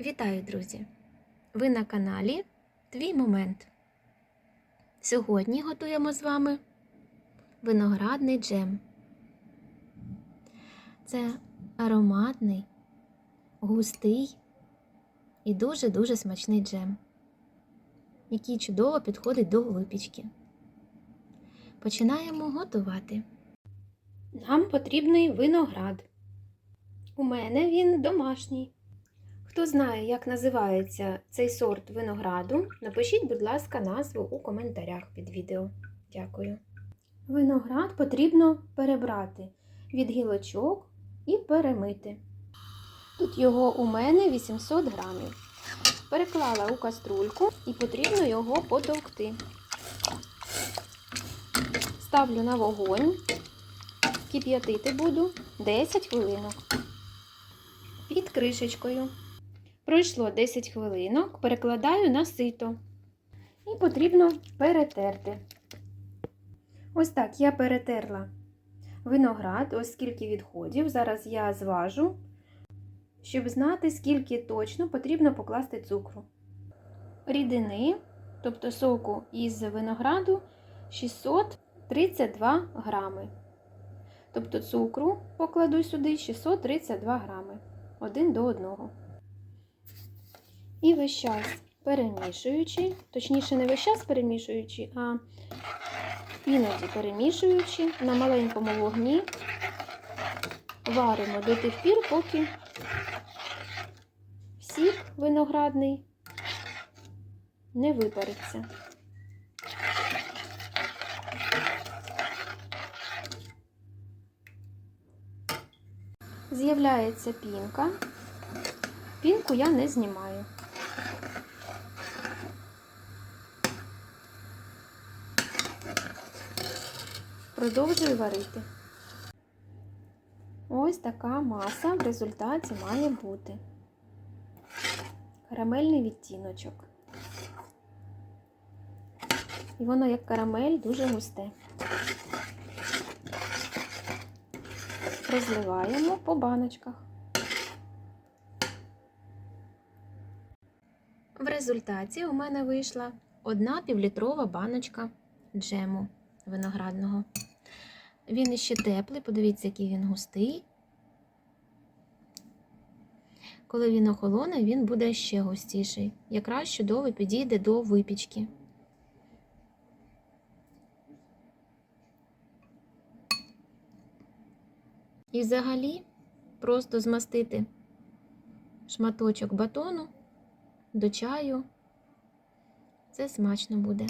Вітаю, друзі! Ви на каналі Твій Момент. Сьогодні готуємо з вами виноградний джем. Це ароматний, густий і дуже-дуже смачний джем, який чудово підходить до випічки. Починаємо готувати. Нам потрібний виноград. У мене він домашній. Хто знає, як називається цей сорт винограду, напишіть, будь ласка, назву у коментарях під відео. Дякую. Виноград потрібно перебрати від гілочок і перемити. Тут його у мене 800 грамів. Переклала у каструльку і потрібно його потовкти. Ставлю на вогонь, кип'ятити буду 10 хвилинок. Під кришечкою. Пройшло 10 хвилинок, перекладаю на сито. І потрібно перетерти. Ось так я перетерла виноград, ось скільки відходів. Зараз я зважу, щоб знати, скільки точно потрібно покласти цукру. Рідини, тобто соку із винограду 632 грами. Тобто цукру покладу сюди 632 грами. Один до одного. І весь час перемішуючи, точніше, не весь час перемішуючи, а іноді перемішуючи на маленькому вогні, варимо до тих пір, поки сік виноградний не випариться. З'являється пінка. Пінку я не знімаю. Продовжую варити. Ось така маса в результаті має бути. Карамельний відтіночок. І воно як карамель дуже густе. Розливаємо по баночках. В результаті у мене вийшла одна півлітрова баночка джему виноградного. Він іще теплий, подивіться, який він густий. Коли він охолоне, він буде ще густіший. Якраз чудово підійде до випічки. І взагалі просто змастити шматочок батону до чаю. Це смачно буде.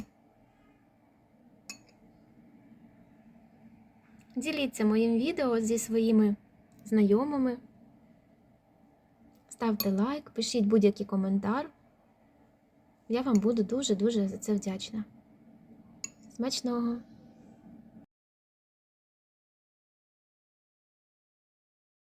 Діліться моїм відео зі своїми знайомими. Ставте лайк, пишіть будь-який коментар. Я вам буду дуже-дуже за це вдячна. Смачного!